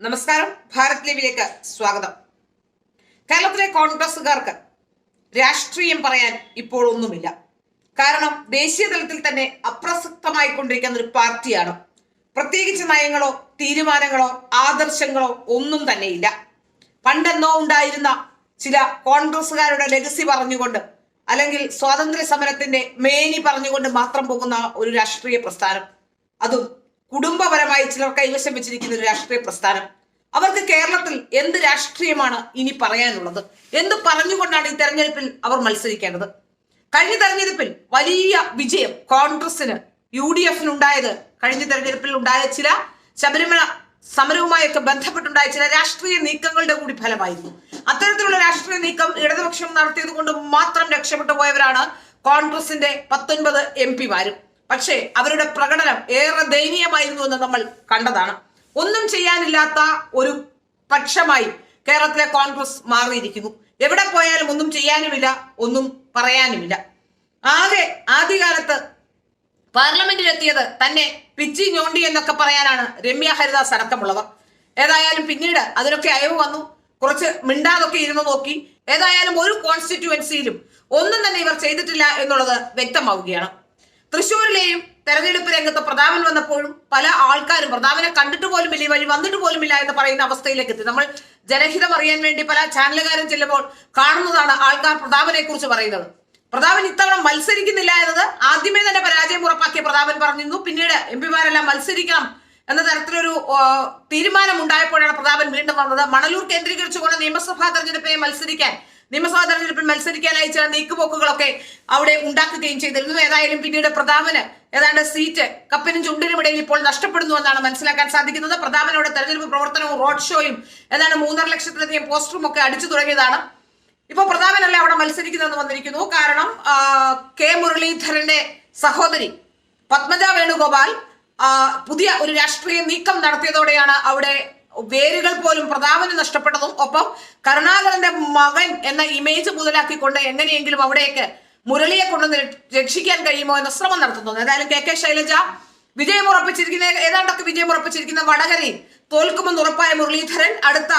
നമസ്കാരം. ഭാരത് ലീവിലേക്ക് സ്വാഗതം. കേരളത്തിലെ കോൺഗ്രസുകാർക്ക് രാഷ്ട്രീയം പറയാൻ ഇപ്പോൾ ഒന്നുമില്ല. കാരണം ദേശീയ തലത്തിൽ തന്നെ അപ്രസക്തമായി കൊണ്ടിരിക്കുന്ന ഒരു പാർട്ടിയാണ്. പ്രത്യേകിച്ച് നയങ്ങളോ തീരുമാനങ്ങളോ ആദർശങ്ങളോ ഒന്നും തന്നെയില്ല പണ്ടെന്നോ ഉണ്ടായിരുന്ന ചില കോൺഗ്രസുകാരുടെ ലെഗസി പറഞ്ഞുകൊണ്ട് അല്ലെങ്കിൽ സ്വാതന്ത്ര്യ സമരത്തിന്റെ മേനി പറഞ്ഞുകൊണ്ട് മാത്രം പോകുന്ന ഒരു രാഷ്ട്രീയ പ്രസ്ഥാനം. അതും കുടുംബപരമായി ചിലർ കൈവശം വെച്ചിരിക്കുന്ന ഒരു രാഷ്ട്രീയ പ്രസ്ഥാനം. അവർക്ക് കേരളത്തിൽ എന്ത് രാഷ്ട്രീയമാണ് ഇനി പറയാനുള്ളത്? എന്ത് പറഞ്ഞുകൊണ്ടാണ് ഈ തെരഞ്ഞെടുപ്പിൽ അവർ മത്സരിക്കേണ്ടത്? കഴിഞ്ഞ തെരഞ്ഞെടുപ്പിൽ വലിയ വിജയം കോൺഗ്രസിന് യു ഡി എഫിന് ഉണ്ടായത് കഴിഞ്ഞ തെരഞ്ഞെടുപ്പിൽ ഉണ്ടായ ചില ശബരിമല സമരവുമായൊക്കെ ബന്ധപ്പെട്ടുണ്ടായ ചില രാഷ്ട്രീയ നീക്കങ്ങളുടെ കൂടി ഫലമായിരുന്നു. അത്തരത്തിലുള്ള രാഷ്ട്രീയ നീക്കം ഇടതുപക്ഷം നടത്തിയത് കൊണ്ട് മാത്രം രക്ഷപ്പെട്ടു പോയവരാണ് കോൺഗ്രസിന്റെ പത്തൊൻപത് എം പിമാരും. പക്ഷേ അവരുടെ പ്രകടനം ഏറെ ദയനീയമായിരുന്നു എന്ന് നമ്മൾ കണ്ടതാണ്. ഒന്നും ചെയ്യാനില്ലാത്ത ഒരു പക്ഷമായി കേരളത്തിലെ കോൺഗ്രസ് മാറിയിരിക്കുന്നു. എവിടെ പോയാലും ഒന്നും ചെയ്യാനുമില്ല ഒന്നും പറയാനുമില്ല. ആകെ ആദ്യകാലത്ത് പാർലമെന്റിലെത്തിയത് തന്നെ പിച്ചി ഞോണ്ടി എന്നൊക്കെ പറയാനാണ് രമ്യ ഹരിദാസ് അടക്കമുള്ളവർ. ഏതായാലും പിന്നീട് അതിനൊക്കെ അയവ് വന്നു. കുറച്ച് മിണ്ടാതൊക്കെ ഇരുന്ന് നോക്കി. ഏതായാലും ഒരു കോൺസ്റ്റിറ്റ്യുവൻസിയിലും ഒന്നും തന്നെ ഇവർ ചെയ്തിട്ടില്ല എന്നുള്ളത് വ്യക്തമാവുകയാണ്. തൃശ്ശൂരിലെയും തെരഞ്ഞെടുപ്പ് രംഗത്ത് പ്രതാപൻ വന്നപ്പോഴും പല ആൾക്കാരും പ്രതാപനെ കണ്ടിട്ട് പോലും ഇല്ല വഴി വന്നിട്ട് പോലും ഇല്ല എന്ന് പറയുന്ന അവസ്ഥയിലേക്ക് എത്തി. നമ്മൾ ജനഹിതം അറിയാൻ വേണ്ടി പല ചാനലുകാരും ചെല്ലുമ്പോൾ കാണുന്നതാണ് ആൾക്കാർ പ്രതാപനെ കുറിച്ച് പറയുന്നത്. പ്രതാപൻ ഇത്തവണ മത്സരിക്കുന്നില്ല എന്നത് ആദ്യമേ തന്നെ പരാജയം ഉറപ്പാക്കിയ പ്രതാപൻ പറഞ്ഞിരുന്നു. പിന്നീട് എം പിമാരെല്ലാം മത്സരിക്കണം എന്ന തരത്തിലൊരു തീരുമാനം ഉണ്ടായപ്പോഴാണ് പ്രതാപൻ വീണ്ടും വന്നത്. മണലൂർ കേന്ദ്രീകരിച്ചുകൊണ്ട് നിയമസഭാ തെരഞ്ഞെടുപ്പിനെ മത്സരിക്കാൻ നിയമസഭാ തെരഞ്ഞെടുപ്പിൽ മത്സരിക്കാനായി ചില നീക്കുപോക്കുകളൊക്കെ അവിടെ ഉണ്ടാക്കുകയും ചെയ്തിരുന്നു. ഏതായാലും പിന്നീട് പ്രതാപന് ഏതാണ്ട് സീറ്റ് കപ്പിനും ചുണ്ടിനും ഇടയിൽ ഇപ്പോൾ നഷ്ടപ്പെടുന്നു എന്നാണ് മനസ്സിലാക്കാൻ സാധിക്കുന്നത്. പ്രതാപനോട് തെരഞ്ഞെടുപ്പ് പ്രവർത്തനവും റോഡ് ഷോയും ഏതാണ്ട് മൂന്നര ലക്ഷത്തിലധികം പോസ്റ്ററും ഒക്കെ അടിച്ചു തുടങ്ങിയതാണ്. ഇപ്പൊ പ്രതാപനല്ല അവിടെ മത്സരിക്കുന്നതെന്ന് വന്നിരിക്കുന്നു. കാരണം കെ മുരളീധരന്റെ സഹോദരി പത്മജ വേണുഗോപാൽ പുതിയ ഒരു രാഷ്ട്രീയ നീക്കം നടത്തിയതോടെയാണ് അവിടെ വേരുകൾ പോലും പ്രതാപന് നഷ്ടപ്പെട്ടതും ഒപ്പം കരുണാകരന്റെ മകൻ എന്ന ഇമേജ് മുതലാക്കിക്കൊണ്ട് എങ്ങനെയെങ്കിലും അവിടേക്ക് മുരളിയെ കൊണ്ട് രക്ഷിക്കാൻ കഴിയുമോ എന്ന ശ്രമം നടത്തുന്നു. ഏതായാലും കെ കെ ശൈലജ വിജയം ഉറപ്പിച്ചിരിക്കുന്ന ഏതാണ്ടൊക്കെ വിജയം ഉറപ്പിച്ചിരിക്കുന്ന വടകരയിൽ തോൽക്കുമെന്ന് ഉറപ്പായ മുരളീധരൻ അടുത്ത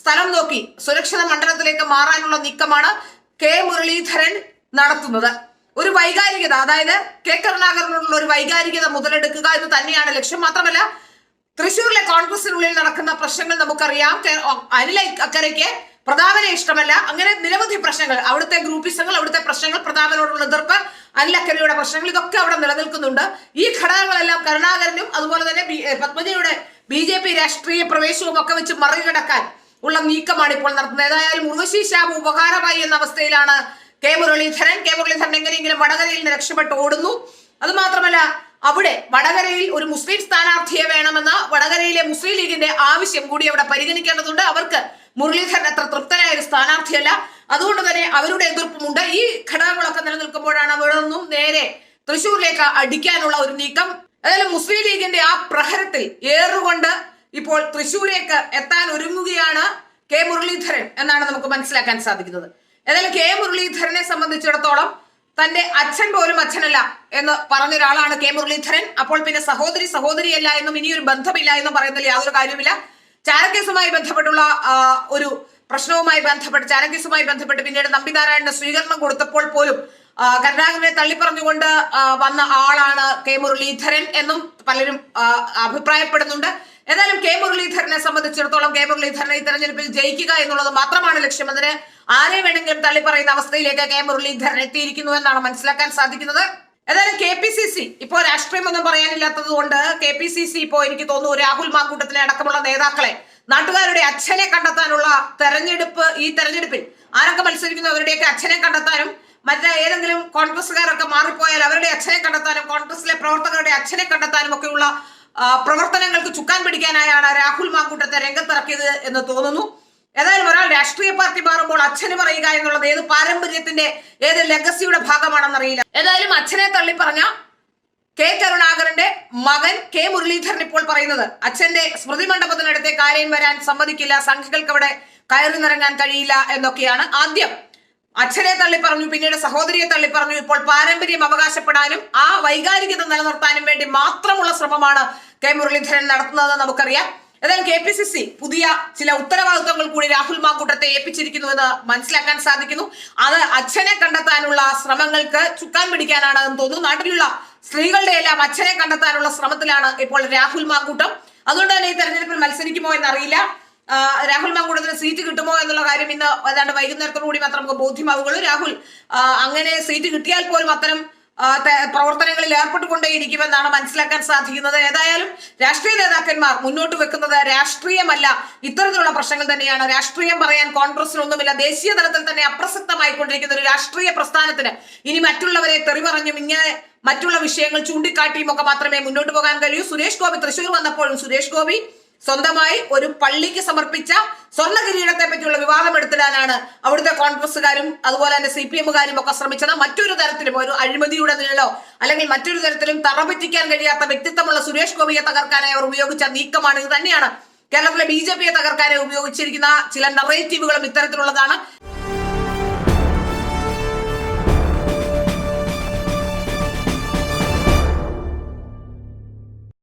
സ്ഥലം നോക്കി സുരക്ഷിത മണ്ഡലത്തിലേക്ക് മാറാനുള്ള നീക്കമാണ് കെ മുരളീധരൻ നടത്തുന്നത്. ഒരു വൈകാരികത അതായത് കെ കരുണാകരനോടുള്ള ഒരു വൈകാരികത മുതലെടുക്കുക എന്ന് തന്നെയാണ് ലക്ഷ്യം. മാത്രമല്ല തൃശ്ശൂരിലെ കോൺഗ്രസിനുള്ളിൽ നടക്കുന്ന പ്രശ്നങ്ങൾ നമുക്കറിയാം. അനിൽ അക്കരയ്ക്ക് പ്രതാപനെ ഇഷ്ടമല്ല. അങ്ങനെ നിരവധി പ്രശ്നങ്ങൾ. അവിടുത്തെ ഗ്രൂപ്പിസങ്ങൾ അവിടുത്തെ പ്രശ്നങ്ങൾ പ്രതാപനോടുള്ള എതിർപ്പ് അനിൽ അക്കരയുടെ പ്രശ്നങ്ങൾ ഇതൊക്കെ അവിടെ നിലനിൽക്കുന്നുണ്ട്. ഈ ഘടകങ്ങളെല്ലാം കരുണാകരനും അതുപോലെ തന്നെ പത്മജിയുടെ ബി ജെ പി രാഷ്ട്രീയ പ്രവേശവും ഒക്കെ വെച്ച് മറികടക്കാൻ ഉള്ള നീക്കമാണ് ഇപ്പോൾ നടത്തുന്നത്. ഏതായാലും ഉർവശി ശാബ് ഉപകാരമായി എന്ന അവസ്ഥയിലാണ് കെ മുരളീധരൻ. കെ മുരളീധരൻ എങ്ങനെയെങ്കിലും വടകരയിൽ നിന്ന് രക്ഷപ്പെട്ട് ഓടുന്നു. അത് മാത്രമല്ല അവിടെ വടകരയിൽ ഒരു മുസ്ലിം സ്ഥാനാർത്ഥിയെ വേണമെന്ന വടകരയിലെ മുസ്ലിം ലീഗിന്റെ ആവശ്യം കൂടി അവിടെ പരിഗണിക്കേണ്ടതുണ്ട്. അവർക്ക് മുരളീധരൻ അത്ര തൃപ്തനായ ഒരു സ്ഥാനാർത്ഥിയല്ല. അതുകൊണ്ട് തന്നെ അവരുടെ എതിർപ്പുമുണ്ട്. ഈ ഘടകങ്ങളൊക്കെ നിലനിൽക്കുമ്പോഴാണ് അവിടെ നിന്നും നേരെ തൃശൂരിലേക്ക് അടിക്കാനുള്ള ഒരു നീക്കം. അതായത് മുസ്ലിം ലീഗിന്റെ ആ പ്രഹരത്തിൽ ഏറുകൊണ്ട് ഇപ്പോൾ തൃശൂരേക്ക് എത്താൻ ഒരുങ്ങുകയാണ് കെ മുരളീധരൻ എന്നാണ് നമുക്ക് മനസ്സിലാക്കാൻ സാധിക്കുന്നത്. ഏതായാലും കെ മുരളീധരനെ സംബന്ധിച്ചിടത്തോളം തന്റെ അച്ഛൻ പോലും അച്ഛനല്ല എന്ന് പറഞ്ഞ ഒരാളാണ് കെ മുരളീധരൻ. അപ്പോൾ പിന്നെ സഹോദരി സഹോദരിയല്ല എന്നും ഇനിയൊരു ബന്ധമില്ല എന്നും പറയുന്നതിൽ യാതൊരു കാര്യമില്ല ചാരക്കേസുമായി ബന്ധപ്പെട്ടുള്ള ഒരു പ്രശ്നവുമായി ബന്ധപ്പെട്ട് ചാരക്കേസുമായി ബന്ധപ്പെട്ട് പിന്നീട് നമ്പിനാരായണന് സ്വീകരണം കൊടുത്തപ്പോൾ പോലും കരുണാകരനെ തള്ളിപ്പറഞ്ഞുകൊണ്ട് വന്ന ആളാണ് കെ മുരളീധരൻ എന്നും പലരും അഭിപ്രായപ്പെടുന്നുണ്ട്. ഏതായാലും കെ മുരളീധരനെ സംബന്ധിച്ചിടത്തോളം കെ മുരളീധരനെ ഈ തെരഞ്ഞെടുപ്പിൽ ജയിക്കുക എന്നുള്ളത് മാത്രമാണ് ലക്ഷ്യം. അതിന് ആരെ വേണമെങ്കിലും തള്ളിപ്പറയുന്ന അവസ്ഥയിലേക്ക് കെ മുരളീധരൻ എത്തിയിരിക്കുന്നു എന്നാണ് മനസ്സിലാക്കാൻ സാധിക്കുന്നത്. ഏതായാലും കെ പി സി സി ഇപ്പോ രാഷ്ട്രീയമൊന്നും പറയാനില്ലാത്തത് കൊണ്ട് കെ പി സി സി ഇപ്പോ എനിക്ക് തോന്നുന്നു രാഹുൽ മാക്കൂട്ടത്തിലെ അടക്കമുള്ള നേതാക്കളെ നാട്ടുകാരുടെ അച്ഛനെ കണ്ടെത്താനുള്ള തെരഞ്ഞെടുപ്പ് ഈ തെരഞ്ഞെടുപ്പിൽ ആരൊക്കെ മത്സരിക്കുന്നു അവരുടെയൊക്കെ അച്ഛനെ കണ്ടെത്താനും മറ്റേ ഏതെങ്കിലും കോൺഗ്രസ്സുകാരൊക്കെ മാറിപ്പോയാൽ അവരുടെ അച്ഛനെ കണ്ടെത്താനും കോൺഗ്രസിലെ പ്രവർത്തകരുടെ അച്ഛനെ കണ്ടെത്താനും ഒക്കെയുള്ള പ്രവർത്തനങ്ങൾക്ക് ചുക്കാൻ പിടിക്കാനായാണ് രാഹുൽ മാക്കൂട്ടത്തെ രംഗത്തിറക്കിയത് എന്ന് തോന്നുന്നു. ഏതായാലും ഒരാൾ രാഷ്ട്രീയ പാർട്ടി മാറുമ്പോൾ അച്ഛന് പറയുക എന്നുള്ളത് ഏത് പാരമ്പര്യത്തിന്റെ ഏത് ലെഗസിയുടെ ഭാഗമാണെന്നറിയില്ല. ഏതായാലും അച്ഛനെ തള്ളി പറഞ്ഞ കെ കരുണാകരന്റെ മകൻ കെ മുരളീധരൻ ഇപ്പോൾ പറയുന്നത്. അച്ഛന്റെ സ്മൃതി മണ്ഡപത്തിനടുത്തെ കാര്യം വരാൻ സമ്മതിക്കില്ല സംഘികൾക്ക് അവിടെ കയറി നിറങ്ങാൻ കഴിയില്ല എന്നൊക്കെയാണ് ആദ്യം. അച്ഛനെ തള്ളി പറഞ്ഞു പിന്നീട് സഹോദരിയെ തള്ളി പറഞ്ഞു. ഇപ്പോൾ പാരമ്പര്യം അവകാശപ്പെടാനും ആ വൈകാരികത നിലനിർത്താനും വേണ്ടി മാത്രമുള്ള ശ്രമമാണ് കെ മുരളീധരൻ നടത്തുന്നതെന്ന് നമുക്കറിയാം. ഏതായാലും കെ പി സി സി പുതിയ ചില ഉത്തരവാദിത്വങ്ങൾ കൂടി രാഹുൽ മാക്കൂട്ടത്തെ ഏൽപ്പിച്ചിരിക്കുന്നു എന്ന് മനസ്സിലാക്കാൻ സാധിക്കുന്നു. അത് അച്ഛനെ കണ്ടെത്താനുള്ള ശ്രമങ്ങൾക്ക് ചുക്കാൻ പിടിക്കാനാണ് എന്ന് തോന്നുന്നു. നാട്ടിലുള്ള സ്ത്രീകളുടെ എല്ലാം അച്ഛനെ കണ്ടെത്താനുള്ള ശ്രമത്തിലാണ് ഇപ്പോൾ രാഹുൽ മാക്കൂട്ടം അതുകൊണ്ട് തന്നെ ഈ തെരഞ്ഞെടുപ്പിൽ മത്സരിക്കുമോ എന്നറിയില്ല. രാഹുൽ മാങ്കൂട്ടത്തിന് സീറ്റ് കിട്ടുമോ എന്നുള്ള കാര്യം ഇന്ന് ഏതാണ്ട് വൈകുന്നേരത്തോടു കൂടി മാത്രം നമുക്ക് ബോധ്യമാവുകയുള്ളൂ. രാഹുൽ അങ്ങനെ സീറ്റ് കിട്ടിയാൽ പോലും അത്തരം പ്രവർത്തനങ്ങളിൽ ഏർപ്പെട്ടുകൊണ്ടേയിരിക്കുമെന്നാണ് മനസ്സിലാക്കാൻ സാധിക്കുന്നത്. ഏതായാലും രാഷ്ട്രീയ നേതാക്കന്മാർ മുന്നോട്ട് വെക്കുന്നത് രാഷ്ട്രീയമല്ല. ഇത്തരത്തിലുള്ള പ്രശ്നങ്ങൾ തന്നെയാണ്. രാഷ്ട്രീയം പറയാൻ കോൺഗ്രസിനൊന്നുമില്ല. ദേശീയ തലത്തിൽ തന്നെ അപ്രസക്തമായിക്കൊണ്ടിരിക്കുന്ന ഒരു രാഷ്ട്രീയ പ്രസ്ഥാനത്തിന് ഇനി മറ്റുള്ളവരെ തെറി പറഞ്ഞും ഇങ്ങനെ മറ്റുള്ള വിഷയങ്ങൾ ചൂണ്ടിക്കാട്ടിയും ഒക്കെ മാത്രമേ മുന്നോട്ട് പോകാൻ കഴിയൂ. സുരേഷ് ഗോപി തൃശ്ശൂർ വന്നപ്പോഴും സുരേഷ് ഗോപി സ്വന്തമായി ഒരു പള്ളിക്ക് സമർപ്പിച്ച സ്വർണ കിരീടത്തെ പറ്റിയുള്ള വിവാദം എടുത്തിടാനാണ് അവിടുത്തെ കോൺഗ്രസ്സുകാരും അതുപോലെ തന്നെ സി പി എമ്മുകാരും ഒക്കെ ശ്രമിച്ചത്. മറ്റൊരു തരത്തിലും ഒരു അഴിമതിയുടെ നിഴലോ അല്ലെങ്കിൽ മറ്റൊരു തരത്തിലും തറപറ്റിക്കാൻ കഴിയാത്ത വ്യക്തിത്വമുള്ള സുരേഷ് ഗോപിയെ തകർക്കാനായി അവർ ഉപയോഗിച്ച നീക്കമാണ്. ഇത് തന്നെയാണ് കേരളത്തിലെ ബി ജെ പിയെ തകർക്കാനായി ഉപയോഗിച്ചിരിക്കുന്ന ചില നറേറ്റീവുകളും ഇത്തരത്തിലുള്ളതാണ്.